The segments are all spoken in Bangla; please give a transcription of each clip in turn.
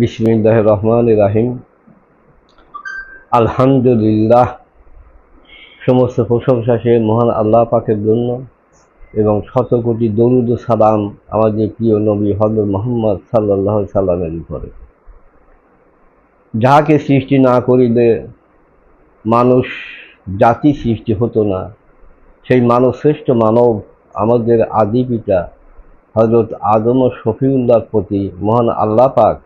বিসমিল্লাহ রহমান রাহিম আলহামদুলিল্লাহ। সমস্ত প্রশংসা সে মহান আল্লাহ পাকের জন্য এবং শত কোটি দরুদ সালাম আমাদের প্রিয় নবী হজরত মোহাম্মদ সাল্লাহ সাল্লামের উপরে। যাহাকে সৃষ্টি না করিলে মানুষ জাতি সৃষ্টি হতো না। সেই মানব শ্রেষ্ঠ মানব আমাদের আদি পিতা হজরত আদম ও প্রতি মহান আল্লাহ পাক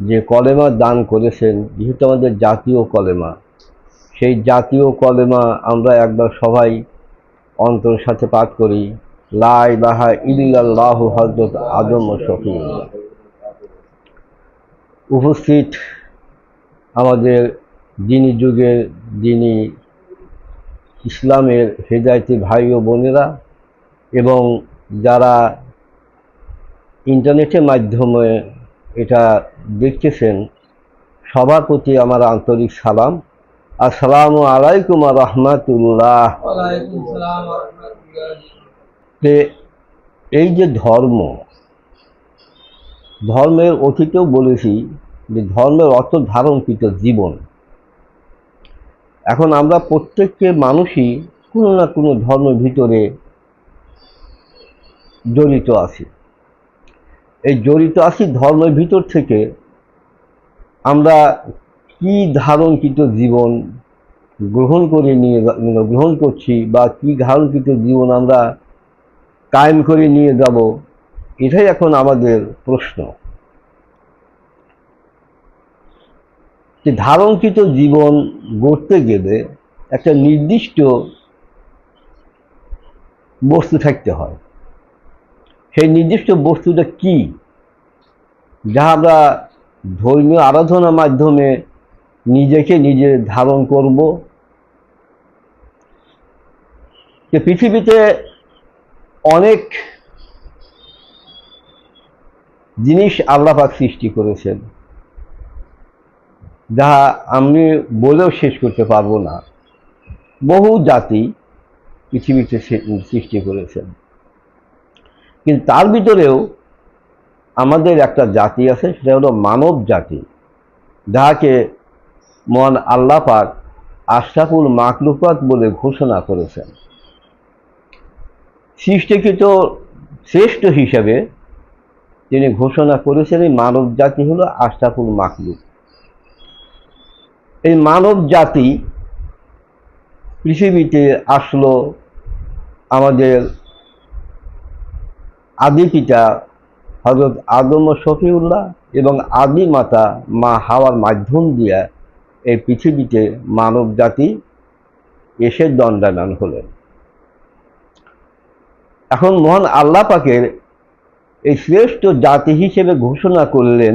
যে কলেমা দান করেছেন, যেহেতু আমাদের জাতীয় কলেমা, সেই জাতীয় কলেমা আমরা একবার সবাই অন্তরের সাথে পাঠ করি লাই বাহা ইল্লাল্লাহু হজরত আদম শফিউল্লাহ। উপস্থিত আমাদের দিনী যুগের, যিনি ইসলামের হেদায়তি ভাই ও বোনেরা এবং যারা ইন্টারনেটের মাধ্যমে এটা দেখতেছেন সবার প্রতি আমার আন্তরিক সালাম। আসসালামু আলাইকুম রহমাতুল্লাহ। এই যে ধর্ম ধর্মের অতীতেও বলেছি যে ধর্মের অর্থ ধারণকৃত জীবন। এখন আমরা প্রত্যেককে মানুষই কোনো না কোনো ধর্মের ভিতরে জড়িত আছি। এই জড়িত আছি ধর্মের ভিতর থেকে, আমরা কি ধারণকৃত জীবন গ্রহণ করে নিয়ে যা- গ্রহণ করছি বা কি ধারণকৃত জীবন আমরা কায়েম করে নিয়ে যাব, এটাই এখন আমাদের প্রশ্ন। যে ধারণকৃত জীবন গড়তে গেলে একটা নির্দিষ্ট বস্তু থাকতে হয়। সেই নির্দিষ্ট বস্তুটা কি? যা আমরা ধর্মীয় আরাধনার মাধ্যমে নিজেকে নিজে ধারণ করব। যে পৃথিবীতে অনেক জিনিস আল্লাপাক সৃষ্টি করেছেন, যা আমি বলেও শেষ করতে পারব না। বহু জাতি পৃথিবীতে সৃষ্টি করেছেন। কিন্তু তার ভিতরেও আমাদের একটা জাতি আছে, সেটা হলো মানব জাতি। যাহাকে মহান আল্লাহ পাক আশরাফুল মাকলুকাত বলে ঘোষণা করেছেন। সৃষ্টিকৃত শ্রেষ্ঠ হিসাবে তিনি ঘোষণা করেছেন, এই মানব জাতি হলো আশরাফুল মাকলুক এই মানব জাতি পৃথিবীতে আসলো আমাদের আদি পিতা হজরত আদম ও শফিউল্লাহ এবং আদি মাতা মা হাওয়ার মাধ্যম দিয়া এই পৃথিবীতে মানব জাতি এসে দণ্ডায়মান হলেন। এখন মহান আল্লাহ পাকের এই শ্রেষ্ঠ জাতি হিসেবে ঘোষণা করলেন,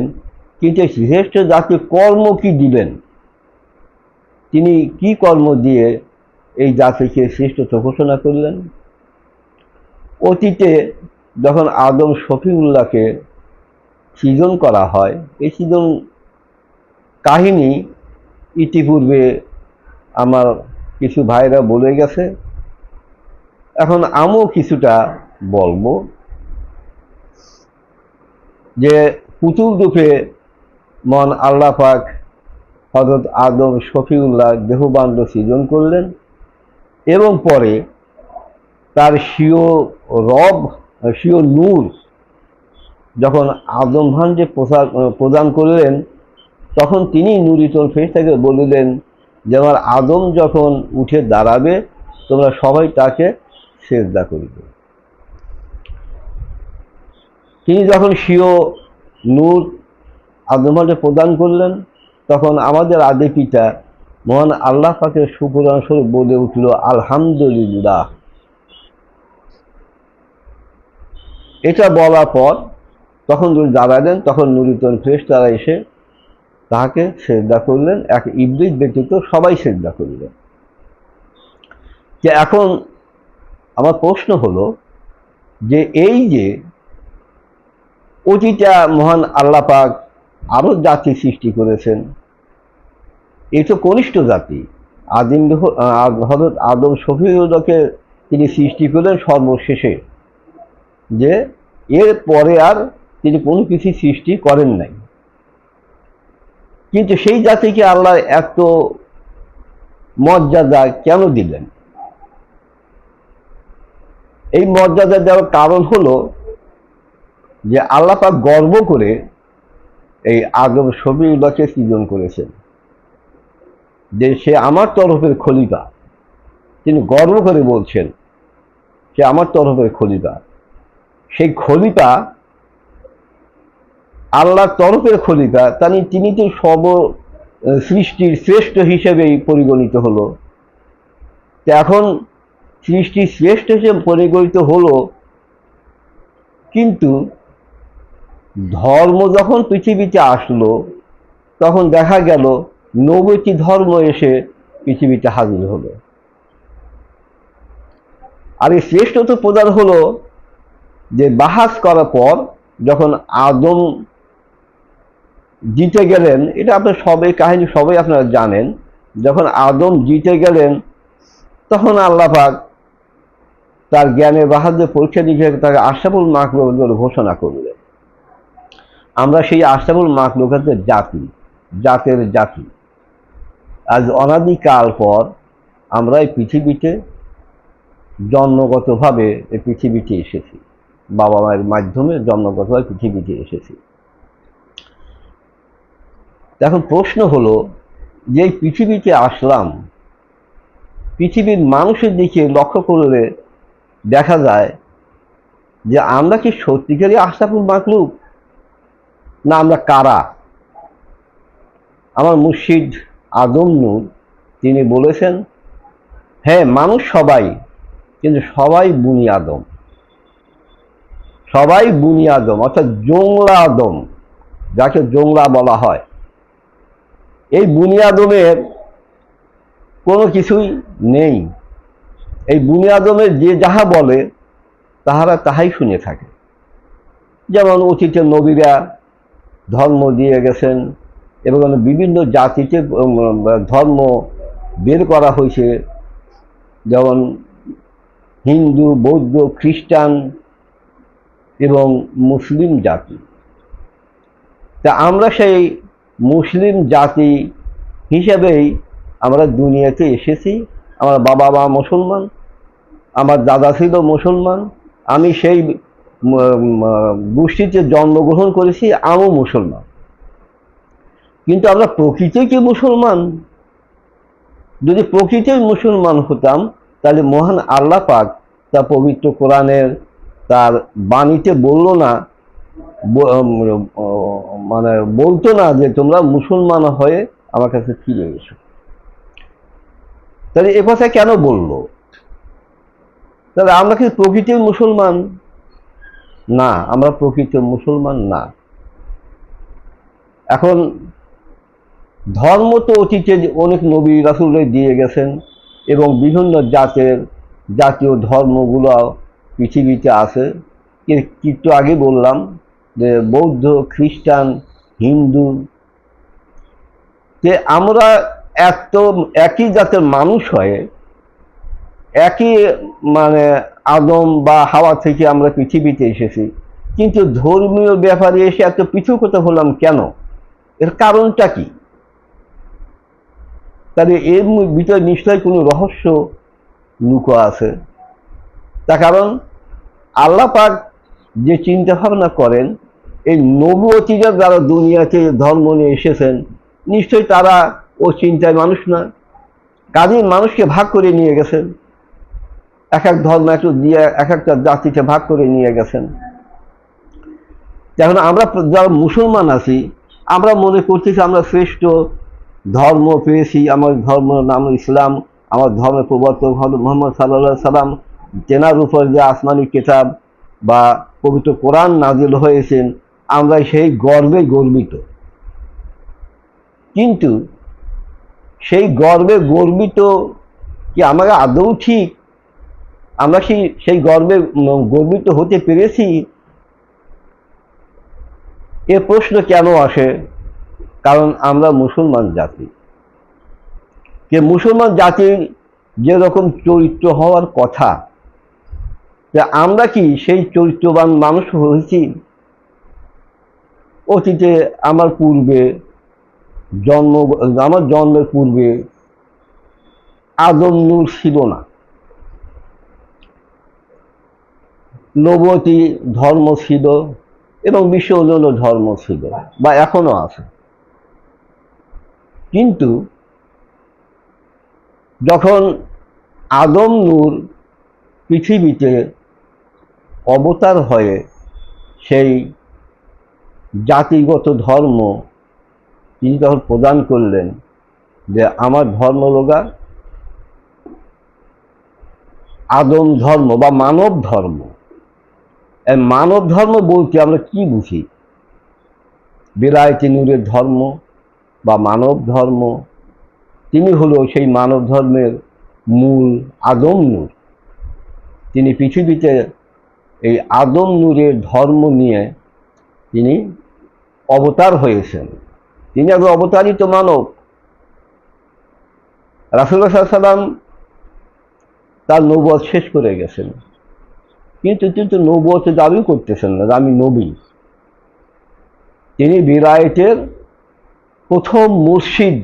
কিন্তু এই শ্রেষ্ঠ জাতি কর্ম কি দিবেন? তিনি কি কর্ম দিয়ে এই জাতিকে শ্রেষ্ঠত্ব ঘোষণা করলেন? অতীতে যখন আদম শফিউল্লাহকে সৃজন করা হয়, এই সৃজন কাহিনী ইতিপূর্বে আমার কিছু ভাইরা বলে গেছে। এখন আমিও কিছুটা বলব যে পুতুল রূপে মন আল্লাহ পাক হজরত আদম শফিউল্লাহ দেহবান্ড সৃজন করলেন এবং পরে তার স্বীয় রব স্বীয় নূর, যখন আদম যে পোশাক প্রদান করলেন, তখন তিনি নুরিতল ফেরেশতাকে বলিলেন যে, আমার আদম যখন উঠে দাঁড়াবে, তোমরা সবাই তাকে সেজদা করিবে। তিনি যখন স্বীয় নূর আদমাকে প্রদান করলেন, তখন আমাদের আদি পিতা মহান আল্লাহ পাকের সুপ্রদান স্বরূপ বলে উঠল, আলহামদুলিল্লাহ। এটা বলার পর তখন যদি দাঁড়ালেন তখন নুরিতন ফ্রেশ তারা এসে তাহাকে সেজদা করলেন। এক ইবলিস ব্যতীত সবাই সেজদা করলেন যে এখন আমার প্রশ্ন হলো যে এই যে অতিটা মহান আল্লাহ পাক আরও জাতি সৃষ্টি করেছেন, এই তো কনিষ্ঠ জাতি। আদিম হজরত আদম শফিউল্লাহকে তিনি সৃষ্টি করলেন সর্বশেষে। যে এর পরে আর তিনি কোনো কিছু সৃষ্টি করেন নাই। কিন্তু সেই জাতিকে আল্লাহ এত মর্যাদা কেন দিলেন? এই মর্যাদা দেওয়ার কারণ হলো যে আল্লাহ পাক গর্ব করে এই আদম শবিউল্লাহকে সৃজন করেছেন। যে সে আমার তরফের খলিফা। তিনি গর্ব করে বলছেন, সে আমার তরফের খলিফা। সেই খলিফা, আল্লাহর তরফের খলিফা, তানি তিনি তো সব সৃষ্টির শ্রেষ্ঠ হিসেবেই পরিগণিত হলো। এখন সৃষ্টির শ্রেষ্ঠ হিসেবে পরিগণিত হলো, কিন্তু ধর্ম যখন পৃথিবীতে আসলো, তখন দেখা গেল নবীতি ধর্ম এসে পৃথিবীতে হাজির হলো। আর এই শ্রেষ্ঠত প্রদান হলো যে বাহাস করার পর যখন আদম জিতে গেলেন, এটা আপনার সবাই কাহিনী সবাই আপনারা জানেন, যখন আদম জিতে গেলেন, তখন আল্লাহ পাক তার জ্ঞানের বাহাদুর পরীক্ষা দিয়ে তাকে আশাফুল মাকলুক ঘোষণা করলেন। আমরা সেই আশাফুল মাকলুকাতের জাতি, জাতের জাতি। আজ অনাদিকাল পর আমরা এই পৃথিবীতে জন্মগতভাবে এই পৃথিবীতে এসেছি। বাবা মায়ের মাধ্যমে জন্মগত জন্মগতভাবে পৃথিবীতে এসেছি। এখন প্রশ্ন হলো, যে পৃথিবীতে আসলাম, পৃথিবীর মানুষের দিকে লক্ষ্য করলে দেখা যায় যে আমরা কি সত্যিকারই আশরাফুল মাকলুক, না আমরা কারা? আমার মুর্শিদ আদম নূর, তিনি বলেছেন হ্যাঁ মানুষ সবাই, কিন্তু সবাই বুনি আদম। সবাই বুনি আদম অর্থাৎ জোংলা আদম যাকে জোংলা বলা হয়। এই বুনি আদমের কোনো কিছুই নেই। এই বুনি আদমের যে যাহা বলে, তাহারা তাহাই শুনে থাকে। যেমন অতীতের নবীরা ধর্ম দিয়ে গেছেন, এবং বিভিন্ন জাতিতে ধর্ম বের করা হয়েছে। যেমন হিন্দু, বৌদ্ধ, খ্রিস্টান এবং মুসলিম জাতি। তা আমরা সেই মুসলিম জাতি হিসেবেই আমরা দুনিয়াতে এসেছি। আমার বাবা মা মুসলমান, আমার দাদা ছিল মুসলমান, আমি সেই গোষ্ঠীতে জন্মগ্রহণ করেছি, আমিও মুসলমান। কিন্তু আমরা প্রকৃতই কি মুসলমান? যদি প্রকৃতই মুসলমান হতাম, তাহলে মহান আল্লাহ পাক তার পবিত্র কোরআনের তার বাণীতে বলল না মানে বলতো না যে তোমরা মুসলমান হয়ে আমার কাছে ফিরে এসো। তাহলে এ কথা কেন বলল? তাহলে আমরা কি প্রকৃতির মুসলমান? না, আমরা প্রকৃত মুসলমান না। এখন ধর্ম তো অতীতে অনেক নবী রাসুলরা দিয়ে গেছেন এবং বিভিন্ন জাতের জাতীয় ধর্মগুলো পৃথিবীতে আছে। কি- একটু আগে বললাম যে বৌদ্ধ, খ্রিস্টান, হিন্দু, যে আমরা এত একই জাতের মানুষ হয়ে, একই মানে আদম বা হাওয়া থেকে আমরা পৃথিবীতে এসেছি। কিন্তু ধর্মীয় ব্যাপারে এসে এত পৃথকতা হলাম কেন? এর কারণটা কি? তাহলে এর ভিতরে নিশ্চয়ই কোনো রহস্য লুকো আছে। তার কারণ আল্লাহ পাক যে চিন্তা ভাবনা করেন, এই নবতীরা যারা দুনিয়াতে ধর্ম নিয়ে এসেছেন, নিশ্চয়ই তারা ও চিন্তায় মানুষ না। কাজেই মানুষকে ভাগ করে নিয়ে গেছেন। এক এক ধর্ম একটু দিয়ে এক একটা জাতিকে ভাগ করে নিয়ে গেছেন। এখন আমরা যারা মুসলমান আছি, আমরা মনে করতেছি আমরা শ্রেষ্ঠ ধর্ম পেয়েছি। আমার ধর্ম নাম ইসলাম, আমার ধর্মের প্রবর্তক মোহাম্মদ সাল্লাহ সাল্লাম তেনার উপর যে আসমানি কেতাব বা পবিত্র কোরআন নাজিল হয়েছেন, আমরা সেই গর্বে গর্বিত। কিন্তু সেই গর্বে গর্বিত কি আমাকে আদৌ ঠিক? আমরা সেই সেই গর্বে গর্বিত হতে পেরেছি? এ প্রশ্ন কেন আসে? কারণ আমরা মুসলমান জাতি। যে মুসলমান জাতির যেরকম চরিত্র হওয়ার কথা যে আমরা কি সেই চরিত্রবান মানুষ হয়েছি? অতীতে আমার পূর্বে জন্ম, আমার জন্মের পূর্বে আদম নূর ছিল না। নবতী ধর্ম ছিল এবং বিশ্ব অন্যান্য ধর্ম ছিল বা এখনও আছে। কিন্তু যখন আদম নূর পৃথিবীতে অবতার হয়ে সেই জাতিগত ধর্ম তিনি তখন প্রদান করলেন যে আমার ধর্ম লোগা আদম ধর্ম বা মানব ধর্ম। মানব ধর্ম বলতে আমরা কি বুঝি? বেলায়েতি নূরের ধর্ম বা মানব ধর্ম। তিনি হলো সেই মানব ধর্মের মূল আদম নূর। তিনি পৃথিবীতে এই আদম নূরের ধর্ম নিয়ে তিনি অবতার হয়েছেন। তিনি একজন অবতারিত মানব। রাসুল্লাহ সাল্লাম তার নবুয়ত শেষ করে গেছেন। কিন্তু তিনি তো দাবি করতেছেন না আমি নবী। তিনি বিরায়তের প্রথম মুর্শিদ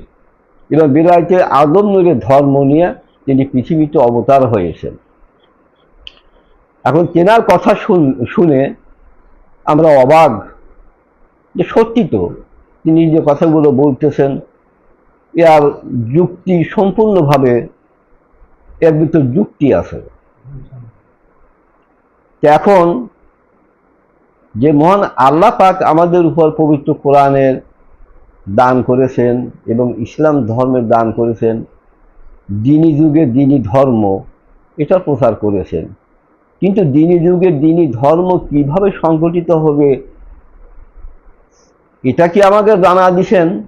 এবং বিরায়তের আদম নূরের ধর্ম নিয়ে তিনি পৃথিবীতে অবতার হয়েছেন। এখন তেনার কথা শুন- শুনে আমরা অবাক যে সত্যি তো তিনি যে কথাগুলো বলতেছেন, এর যুক্তি সম্পূর্ণভাবে এর ভিতর যুক্তি আছে। এখন যে মহান আল্লাহ পাক আমাদের উপর পবিত্র কোরআনের দান করেছেন এবং ইসলাম ধর্মের দান করেছেন, দিনী যুগে দিনী ধর্ম, এটা প্রচার করেছেন। কিন্তু দিনী যুগের দিনী ধর্ম কীভাবে সংগঠিত হবে? এটা কি আমাকে জানা দিছেন?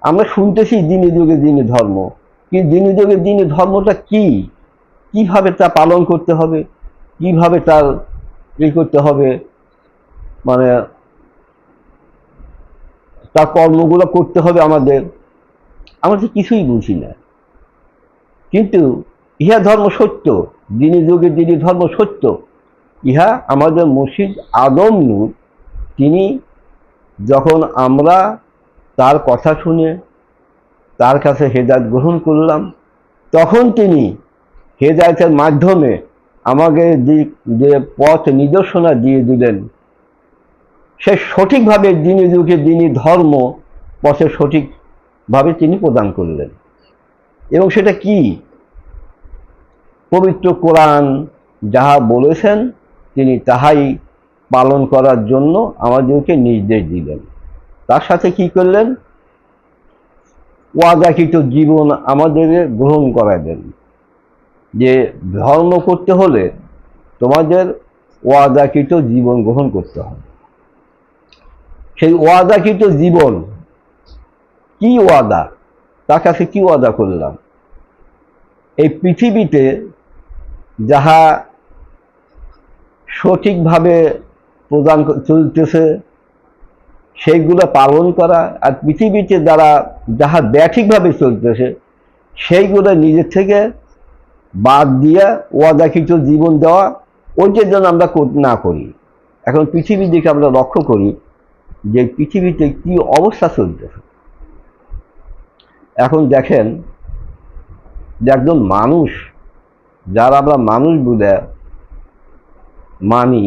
আমরা শুনতেছি দিনী যুগে দিনী ধর্ম। কিন্তু দিনী যুগে দিনী ধর্মটা কি? কীভাবে তা পালন করতে হবে? কীভাবে তার ই করতে হবে? মানে তার কর্মগুলো করতে হবে আমাদের। আমরা তো কিছুই বুঝি না। কিন্তু ইহা ধর্ম সত্য। দিনী যুগে দিনী ধর্ম সত্য, ইহা আমাদের মুর্শিদ আদম নূর, তিনি যখন আমরা তার কথা শুনে তার কাছে হেদায়ত গ্রহণ করলাম, তখন তিনি হেদায়তের মাধ্যমে আমাকে যে- যে পথ নিদর্শনা দিয়ে দিলেন, সে সঠিকভাবে দিনী যুগে দিনী ধর্ম পথে সঠিকভাবে তিনি প্রদান করলেন। এবং সেটা কি? পবিত্র কোরআন যাহা বলেছেন, তিনি তাহাই পালন করার জন্য আমাদেরকে নির্দেশ দিলেন। তার সাথে কি করলেন? ওয়াদাকৃত জীবন আমাদের গ্রহণ করাবেন যে ধর্ম করতে হলে তোমাদের ওয়াদাকৃত জীবন গ্রহণ করতে হবে। সেই ওয়াদাকৃত জীবন কি ওয়াদা? তার কাছে কি ওয়াদা করলাম? এই পৃথিবীতে যাহা সঠিকভাবে প্রদান চলতেছে, সেইগুলো পালন করা আর পৃথিবীতে যারা, যাহা ব্যাঠিকভাবে চলতেছে, সেইগুলো নিজের থেকে বাদ দিয়ে ওয়াদাকৃত জীবন দেওয়া ওইটার জন্য আমরা না করি। এখন পৃথিবীর দিকে আমরা লক্ষ্য করি যে পৃথিবীতে কি অবস্থা চলতেছে। এখন দেখেন যে একজন মানুষ যারা আমরা মানুষ বলে মানি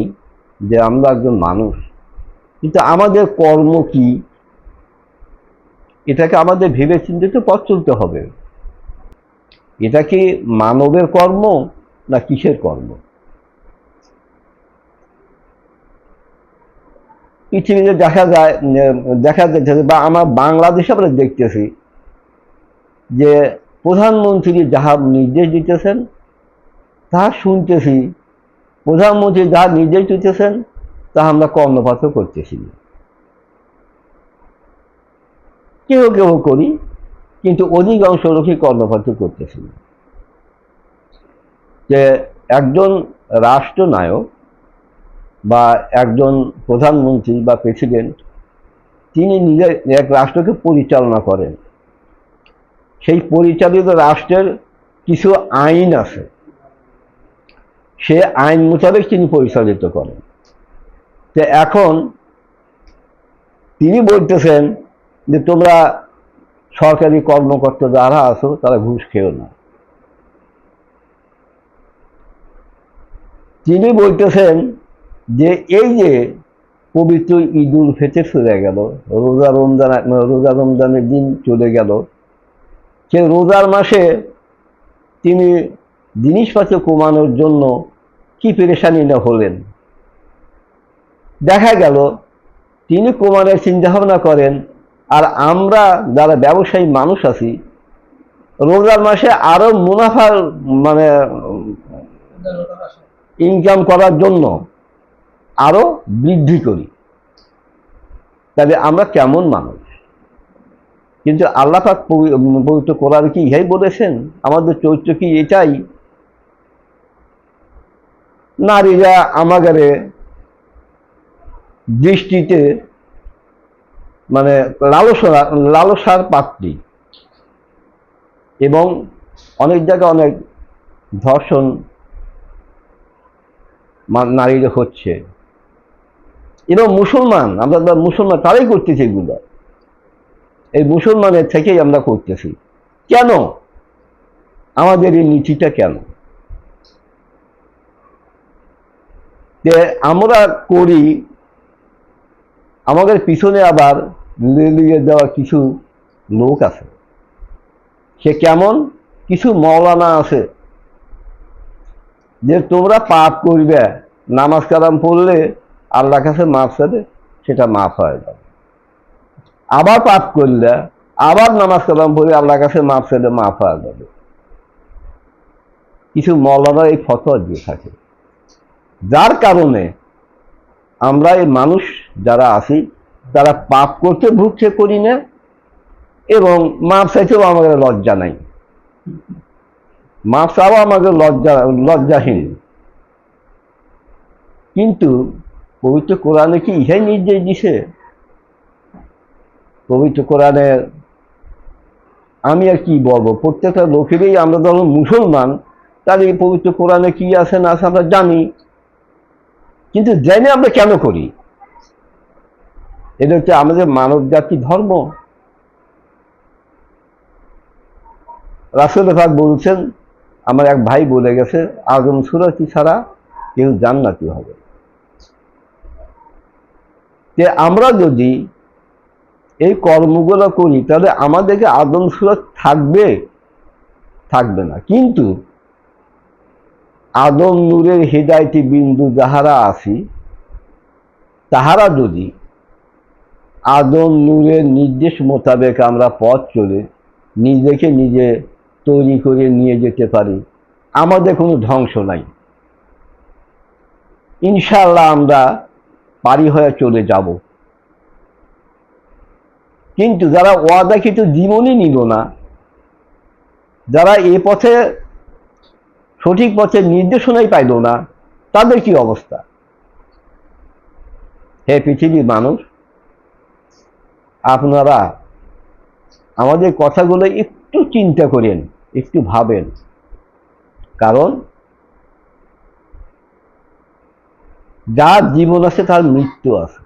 যে আমরা একজন মানুষ। কিন্তু আমাদের কর্ম কি? এটাকে আমাদের ভেবে চিন্তিত পথ চলতে হবে। এটা কি মানবের কর্ম না কিসের কর্ম? পৃথিবীতে দেখা যায়, দেখা যাচ্ছে বা আমার বাংলাদেশে আমরা দেখতেছি যে প্রধানমন্ত্রী যাহা নির্দেশ দিতেছেন তাহা শুনতেছি। প্রধানমন্ত্রী যা নির্দেশ দিতেছেন তা আমরা কর্ণপাত করতেছি। কেউ কেউ করি, কিন্তু অধিকাংশ লোকই কর্ণপাত করতেছি যে একজন রাষ্ট্রনায়ক বা একজন প্রধানমন্ত্রী বা প্রেসিডেন্ট, তিনি নিজের এক রাষ্ট্রকে পরিচালনা করেন। সেই পরিচালিত রাষ্ট্রের কিছু আইন আছে। সে আইন মোতাবেক তিনি পরিচালিত করেন। তো এখন তিনি বলতেছেন যে, তোমরা সরকারি কর্মকর্তা যারা আছো, তারা ঘুষ খেও না। তিনি বলতেছেন যে, এই যে পবিত্র ঈদ উল ফিতর চলে গেল, রোজা রমজান রোজা রমজানের দিন চলে গেল, সে রোজার মাসে তিনি জিনিসপত্র কমানোর জন্য কি পেরেশানি না হলেন? দেখা গেল, তিনি কমানোর চিন্তা ভাবনা করেন, আর আমরা যারা ব্যবসায়ী মানুষ আছি রোজার মাসে আরও মুনাফার মানে ইনকাম করার জন্য আরও বৃদ্ধি করি। তাহলে আমরা কেমন মানুষ? কিন্তু আল্লাহ পাক পবি- পবিত্র কোরআন কি ইহাই বলেছেন? আমাদের চরিত্র কি এটাই? নারীরা আমাদের দৃষ্টিতে মানে লালসা লালসার পাত্রী। এবং অনেক জায়গায় অনেক ধর্ষণ নারীদের হচ্ছে। এবং মুসলমান, আমরা মুসলমান, তারাই করতেছি এগুলো। এই মুসলমানের থেকেই আমরা করতেছি। কেন? আমাদের এই নীতিটা কেন? যে আমরা করি, আমাদের পিছনে আবার লিয়ে দেওয়া কিছু লোক আছে। সে কেমন? কিছু মৌলানা আছে, যে তোমরা পাপ করবে, নামাজ কালাম পড়লে আল্লাহ কাছে মাফ চাবে সেটা মাফ হয়ে যাবে। আবার পাপ করলে, আবার নামাজ কালাম পড়লে আল্লাহ কাছে মাফ চাইলে মাফ হয়ে যাবে। কিছু মৌলানা এই ফতোয়া দিয়ে থাকে। যার কারণে আমরা এই মানুষ যারা আছি, তারা পাপ করতে ভুগছে করি না, এবং মাপ চাইতেও আমাদের লজ্জা নাই। মাপ চাওয়া আমাদের লজ্জা, লজ্জাহীন। কিন্তু পবিত্র কোরআনে কি ইহাই নির্দেশ দিছে? পবিত্র কোরআনে আমি আর কি বলব? প্রত্যেকটা লোকেরই আমরা ধরো মুসলমান তাহলে পবিত্র কোরআনে কি আছে না আছে আমরা জানি। কিন্তু জেনে আমরা কেন করি? এটা হচ্ছে আমাদের মানব জাতির ধর্ম। রাসুল ফাক বলছেন, আমার এক ভাই বলে গেছে, আজম সুরাতি ছাড়া কেউ জান্নাতি হবে যে আমরা যদি এই কর্মগুলো করি, তাহলে আমাদেরকে আদম সুরত থাকবে থাকবে না। কিন্তু আদম নূরের হৃদায়তি বিন্দু যাহারা আছি তাহারা যদি আদম নূরের নির্দেশ মোতাবেক আমরা পথ চলে, নিজেকে নিজে তৈরি করে নিয়ে যেতে পারি, আমাদের কোনো ধ্বংস নাই। ইনশাল্লাহ আমরা পারি হয়ে চলে যাব। কিন্তু যারা ওয়াদাকৃত জীবনই নিল না, যারা এ পথে সঠিক পথে নির্দেশনাই পাইল না, তাদের কি অবস্থা? হে পৃথিবীর মানুষ, আপনারা আমাদের কথাগুলো একটু চিন্তা করেন, একটু ভাবেন। কারণ, যার জীবন আছে তার মৃত্যু আছে।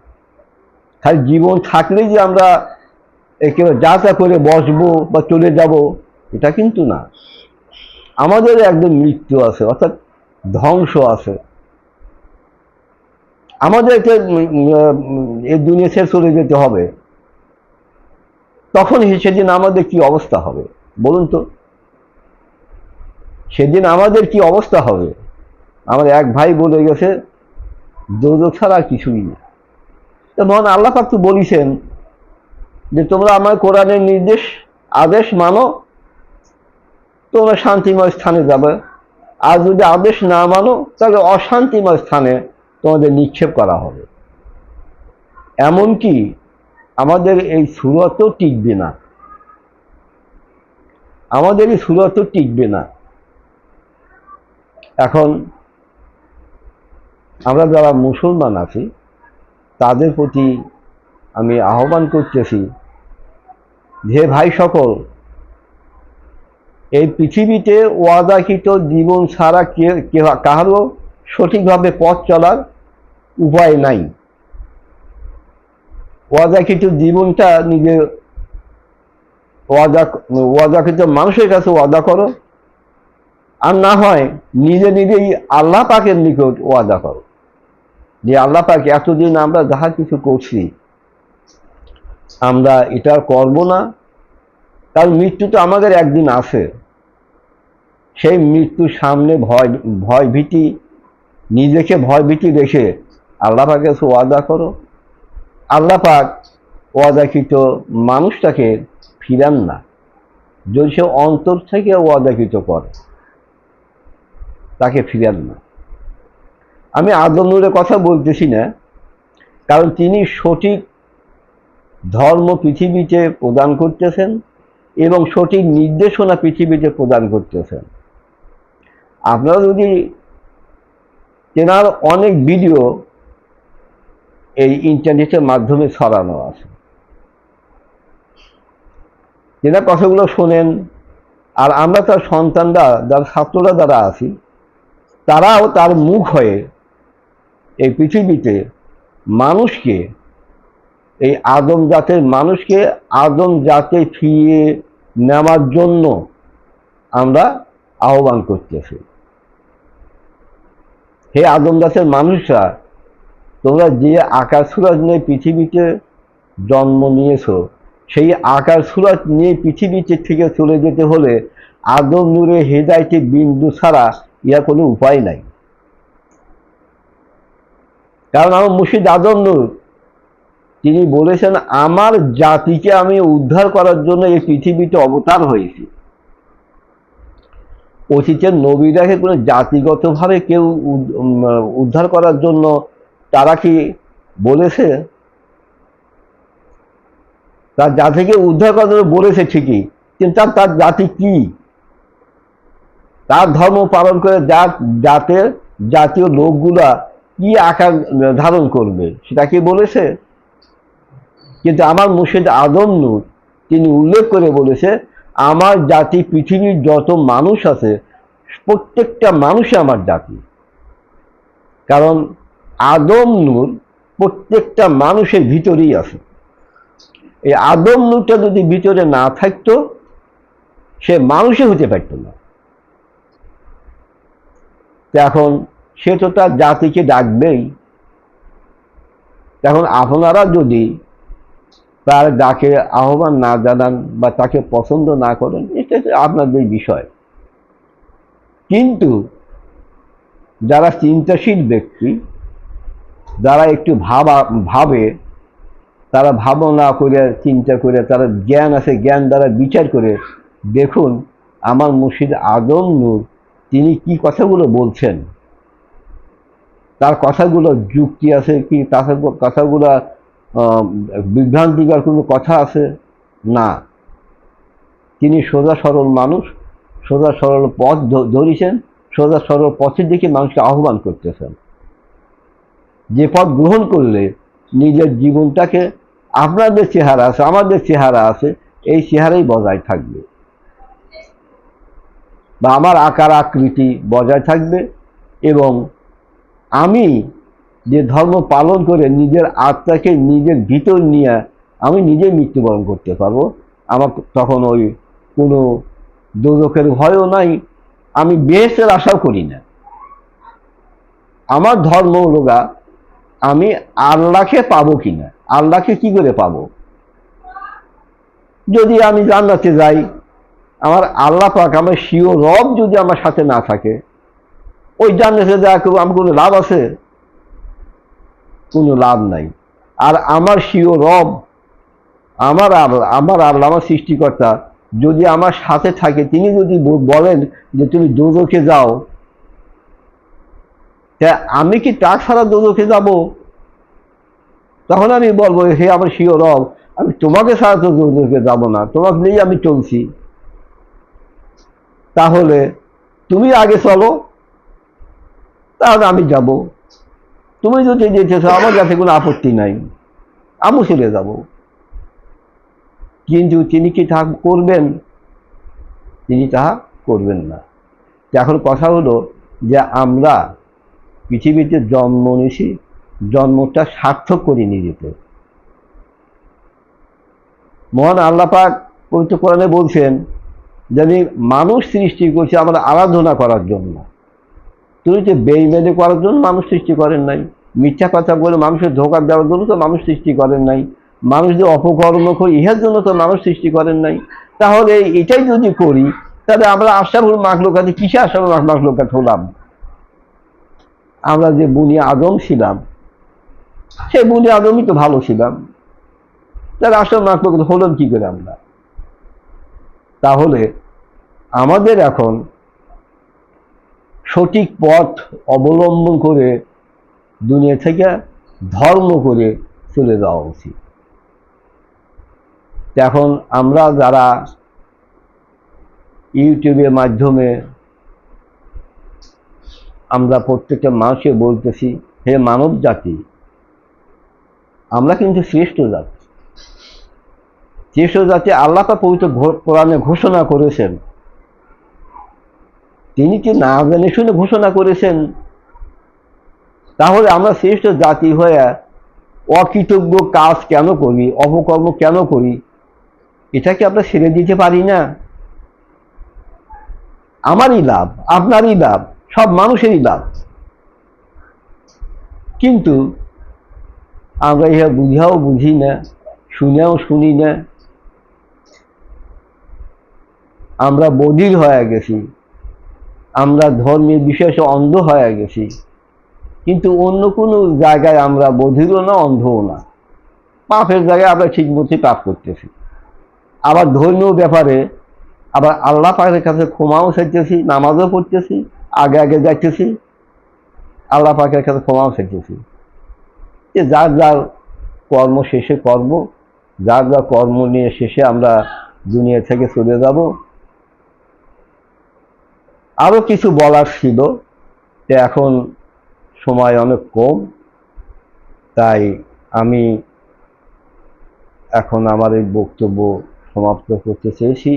খালি জীবন থাকলেই যে আমরা একেবারে যা তা করে বসবো বা চলে যাব, এটা কিন্তু না। আমাদের একদম মৃত্যু আছে, অর্থাৎ ধ্বংস আছে। আমাদেরকে এই দুনিয়া ছেড়ে চলে যেতে হবে। তখন সেদিন আমাদের কি অবস্থা হবে? বলুন তো। সেদিন আমাদের কি অবস্থা হবে? আমার এক ভাই বলে গেছে দৌড় ছাড়া কিছুই না তো মহান আল্লাহ তো বলিছেন যে, তোমরা আমার কোরআনের নির্দেশ, আদেশ মানো তোমরা শান্তিময় স্থানে যাবে। আর যদি আদেশ না মানো, তাহলে অশান্তিময় স্থানে তোমাদের নিক্ষেপ করা হবে। এমনকি আমাদের এই সুরতও টিকবে না। আমাদের এই সুরতও টিকবে না। এখন আমরা যারা মুসলমান আছি, তাদের প্রতি আমি আহ্বান করতেছি যে, ভাই সকল এই পৃথিবীতে ওয়াদাকৃত জীবন ছাড়া কাহারও সঠিকভাবে পথ চলার উপায় নাই। ওয়াদাকৃত জীবনটা নিজে ওয়াদা ওয়াদাকৃত মানুষের কাছে ওয়াদা করো। আর না হয় নিজে নিজেই আল্লাহ পাকের নিকট ওয়াদা করো। যে আল্লাহ পাক এতদিন আমরা যাহা কিছু করছি, আমরা এটা করব না। কারণ মৃত্যু তো আমাদের একদিন আসে। সেই মৃত্যুর সামনে ভয় ভয় ভীতি নিজেকে ভয় ভীতি রেখে আল্লাহ পাকে ওয়াদা করো। আল্লাহ পাক ওয়াদাকৃত মানুষটাকে ফিরান না, যদি সে অন্তর থেকে ওয়াদাকৃত করে, তাকে ফিরান না। আমি আদম কথা বলতেছি না, কারণ তিনি সঠিক ধর্ম পৃথিবীতে প্রদান করতেছেন এবং সঠিক নির্দেশনা পৃথিবীতে প্রদান করতেছেন। আপনারা যদি তেনার অনেক ভিডিও এই ইন্টারনেটের মাধ্যমে ছড়ানো আছে। যেটা কথাগুলো শোনেন, আর আমরা তার সন্তানরা, যার ছাত্ররা যারা আছি, তারাও তার মুখ হয়ে এই পৃথিবীতে মানুষকে, এই আদম জাতের মানুষকে, আদম জাতে ফিরিয়ে নেওয়ার জন্য আমরা আহ্বান করতেছি। হে আদম জাতের মানুষরা, তোমরা যে আকার সুরাজ নিয়ে পৃথিবীতে জন্ম নিয়েছো, সেই আকার সুরাজ নিয়ে পৃথিবীতে থেকে চলে যেতে হলে আদম নূরে হেদায়তে বিন্দু ছাড়া ইয়া কোনো উপায় নাই। কারণ আমার মুর্শিদ আদম নূর, তিনি বলেছেন, আমার জাতিকে আমি উদ্ধার করার জন্য এই পৃথিবীতে অবতার হয়েছি। অতীতের নবীরাকে কোনো জাতিগতভাবে কেউ উদ্ধার করার জন্য তারা কি বলেছে? তার জাতিকে উদ্ধার করার জন্য বলেছে ঠিকই, কিন্তু তার তার জাতি কি? তার ধর্ম পালন করে যা জাতের জাতীয় লোকগুলা কি আকার ধারণ করবে, সেটা কি বলেছে? কিন্তু আমার মুর্শিদ আদম নূর, তিনি উল্লেখ করে বলেছে আমার জাতি, পৃথিবীর যত মানুষ আছে, প্রত্যেকটা মানুষই আমার জাতি। কারণ আদম নূর প্রত্যেকটা মানুষের ভিতরেই আছে। এই আদম নূরটা যদি ভিতরে না থাকতো, সে মানুষই হতে পারত না। এখন সে তো তার জাতিকে ডাকবেই। এখন আপনারা যদি তার ডাকে আহ্বান না জানান বা তাকে পছন্দ না করেন, এটা আপনাদের বিষয়। কিন্তু যারা চিন্তাশীল ব্যক্তি, যারা একটু ভাবা, ভাবে, তারা ভাবনা করে, চিন্তা করে, তারা জ্ঞান আছে, জ্ঞান দ্বারা বিচার করে, দেখুন আমার মুর্শিদ আদম নূর, তিনি কি কথাগুলো বলছেন? তার কথাগুলো যুক্তি আছে কি? কথাগুলো বিভ্রান্তিকর কোনো কথা আছে? না। তিনি সোজা সরল মানুষ, সোজা সরল পথ ধরেছেন, সোজা সরল পথের দিকে মানুষকে আহ্বান করতেছেন। যে পথ গ্রহণ করলে নিজের জীবনটাকে আপনাদের চেহারা আছে, আমাদের চেহারা আছে, এই চেহারাই বজায় থাকবে। বা আমার আকার আকৃতি বজায় থাকবে এবং আমি যে ধর্ম পালন করে নিজের আত্মাকে নিজের ভিতর নিয়ে আমি নিজে মৃত্যুবরণ করতে পারব। আমার তখন ওই কোনো দোজকের ভয়ও নাই। আমি বেহেসের আশাও করি না। আমার ধর্ম হলোগা আমি আল্লাহকে পাবো কিনা? আল্লাহকে কি করে পাবো? যদি আমি জান্নাতে যাই, আমার আল্লাহ পাক আমার শিও রব যদি আমার সাথে না থাকে, ওই জান্নাতে যা করব আমার কোনো লাভ আছে? কোনো লাভ নাই। আর আমার শিও রব, আমার আল্লাহ আমার আল্লাহ আমার সৃষ্টিকর্তা যদি আমার সাথে থাকে, তিনি যদি বলেন যে তুমি দোদকে যাও, তা আমি কি তার ছাড়া দোদকে যাব? তখন আমি বলব, হে আমার শিও রব, আমি তোমাকে ছাড়া তো দোদকে যাব না, তোমাকে নিয়েই আমি চলছি। তাহলে তুমি আগে চলো, তাহলে আমি যাব। তুমি যদি যেতেছো, আমার কাছে কোনো আপত্তি নাই। আমি চলে যাব। কিন্তু তিনি কি তা করবেন? তিনি তাহা করবেন না। এখন কথা হলো যে আমরা পৃথিবীতে জন্ম নিয়েছি, জন্মটা সার্থক করি নিজেকে মহান আল্লাহ পাক পবিত্র কোরআনে বলছেন, যদি মানুষ সৃষ্টি করছে, আমরা আরাধনা করার জন্য। তুমি যে বেইমেনে করার জন্য মানুষ সৃষ্টি করেন নাই। মিথ্যা কথা বলে মানুষের ধোকা দেওয়ার জন্য তো মানুষ সৃষ্টি করেন নাই। মানুষ যে অপকর্ম করি, ইহার জন্য তো মানুষ সৃষ্টি করেন নাই। তাহলে এটাই যদি করি, তাহলে আমরা আশাফুল মাখলুকাতে কিসে আশাফুল মাখলুকাত হলাম? আমরা যে বুনি আদম ছিলাম, সেই বুনি আদমই তো ভালো ছিলাম। তাহলে আসল মাখলুকাত হলাম কি করে আমরা? তাহলে আমাদের এখন সঠিক পথ অবলম্বন করে দুনিয়া থেকে ধর্ম করে চলে যাওয়া উচিত। এখন আমরা যারা ইউটিউবের মাধ্যমে আমরা প্রত্যেকটা মানুষকে বলতেছি, হে মানব জাতি, আমরা কিন্তু শ্রেষ্ঠ জাতি। শ্রেষ্ঠ জাতি আল্লাহ পবিত্র কোরআনে ঘোষণা করেছেন। তিনি কি না জেনে শুনে ঘোষণা করেছেন? তাহলে আমরা শ্রেষ্ঠ জাতি হয়ে অকৃতজ্ঞ কাজ কেন করি, অপকর্ম কেন করি? এটাকে আমরা ছেড়ে দিতে পারি না? আমারই লাভ, আপনারই লাভ, সব মানুষেরই লাভ। কিন্তু আমরা ইহা বুঝাও বুঝি না, শুনেও শুনি না। আমরা বধির হয়ে গেছি। আমরা ধর্মের বিশেষে অন্ধ হয়ে গেছি। কিন্তু অন্য কোনো জায়গায় আমরা বধিরও না, অন্ধও না। পাপের জায়গায় আমরা ঠিক মতো পাপ করতেছি। আবার ধর্মীয় ব্যাপারে আবার আল্লাহ পাকের কাছে ক্ষমাও চাইতেছি, নামাজও পড়তেছি, আগে আগে যাইতেছি, আল্লাহ পাকের কাছে ক্ষমাও চাইতেছি। যে যার যার কর্ম শেষে কর্ম, যার যার কর্ম নিয়ে শেষে আমরা দুনিয়া থেকে চলে যাব। আরও কিছু বলার ছিল এখন সময় অনেক কম, তাই আমি এখন আমার এই বক্তব্য সমাপ্ত করতে চেয়েছি।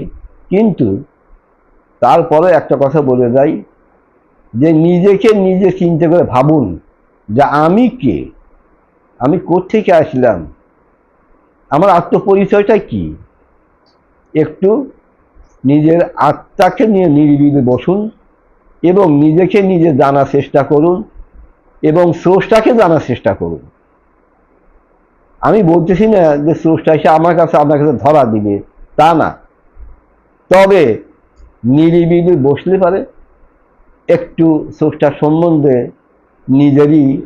কিন্তু তারপরে একটা কথা বলে যাই, যে নিজেকে নিজে চিন্তা করে ভাবুন যে আমি কে, আমি কোত্থেকে আসলাম, আমার আত্মপরিচয়টা কি? একটু নিজের আত্মাকে নিয়ে নিরিবিলি বসুন এবং নিজেকে নিজে জানার চেষ্টা করুন এবং স্রষ্টাকে জানার চেষ্টা করুন। আমি বলতেছি না যে স্রষ্টা এসে আমার কাছে আপনার কাছে ধরা দিবে, তা না। তবে নিরিবিলি বসলে পারে, একটু স্রষ্টার সম্বন্ধে নিজেরই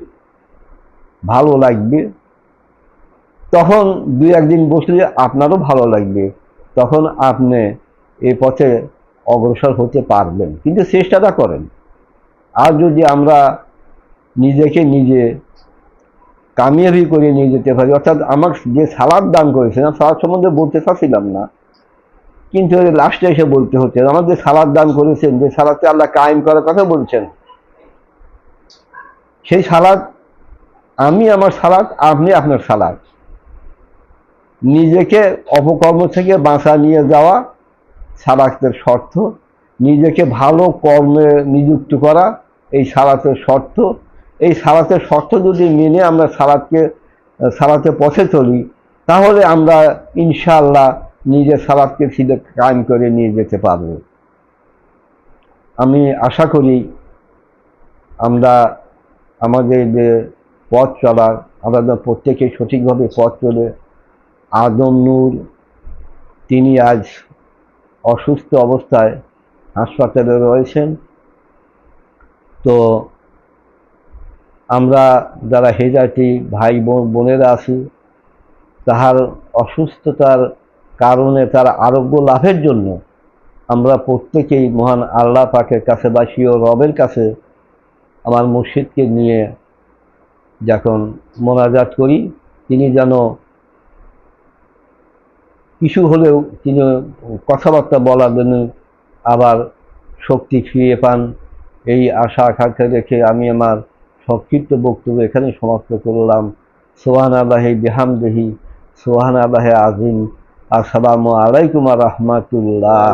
ভালো লাগবে। তখন দুই একদিন বসলে আপনারও ভালো লাগবে। তখন আপনি এই পথে অগ্রসর হতে পারবেন। কিন্তু চেষ্টাটা করেন। আর যদি আমরা নিজেকে নিজে কামিয়াবি করে নিয়ে যেতে পারি, অর্থাৎ আমার যে সালাদ দান করেছেন, আমি সালাদ সম্বন্ধে বলতে চাচ্ছিলাম না। কিন্তু লাস্টে এসে বলতে হচ্ছে আমার যে সালাদ দান করেছেন, যে সালাদকে আল্লাহ কায়েম করার কথা বলছেন, সেই সালাদ, আমি আমার সালাদ, আপনি আপনার সালাদ। নিজেকে অপকর্ম থেকে বাঁচা নিয়ে যাওয়া সালাতের শর্ত, নিজেকে ভালো কর্মে নিযুক্ত করা, এই সারাতের শর্ত। এই সারাতের শর্ত যদি মেনে আমরা সালাদকে সালাতের পথে চলি, তাহলে আমরা ইনশাআল্লাহ নিজের সালাদকে সিধে কায়েম করে নিয়ে যেতে পারব। আমি আশা করি আমরা আমাদের যে পথ চলার আমরা প্রত্যেকে সঠিকভাবে পথ চলে। আদম নূর, তিনি আজ অসুস্থ অবস্থায় হাসপাতালে রয়েছেন। তো আমরা যারা হেজাটি ভাই বোন, বোনেরা আছি, তাহার অসুস্থতার কারণে তার আরোগ্য লাভের জন্য আমরা প্রত্যেকেই মহান আল্লাহ পাকের কাছে বা সিও রবের কাছে আমার মুর্শিদকে নিয়ে যখন মোনাজাত করি, তিনি যেন কিছু হলেও তিনি কথাবার্তা বলার জন্য আবার শক্তি ফিরিয়ে পান। এই আশা আকাঙ্ক্ষা রেখে আমি আমার সংক্ষিপ্ত বক্তব্য এখানে সমাপ্ত করলাম। সোহান আল্লাহে বিহামদেহি সোহান আল্লাহে আজিম আসসালামু আলাইকুম রহমতুল্লাহ।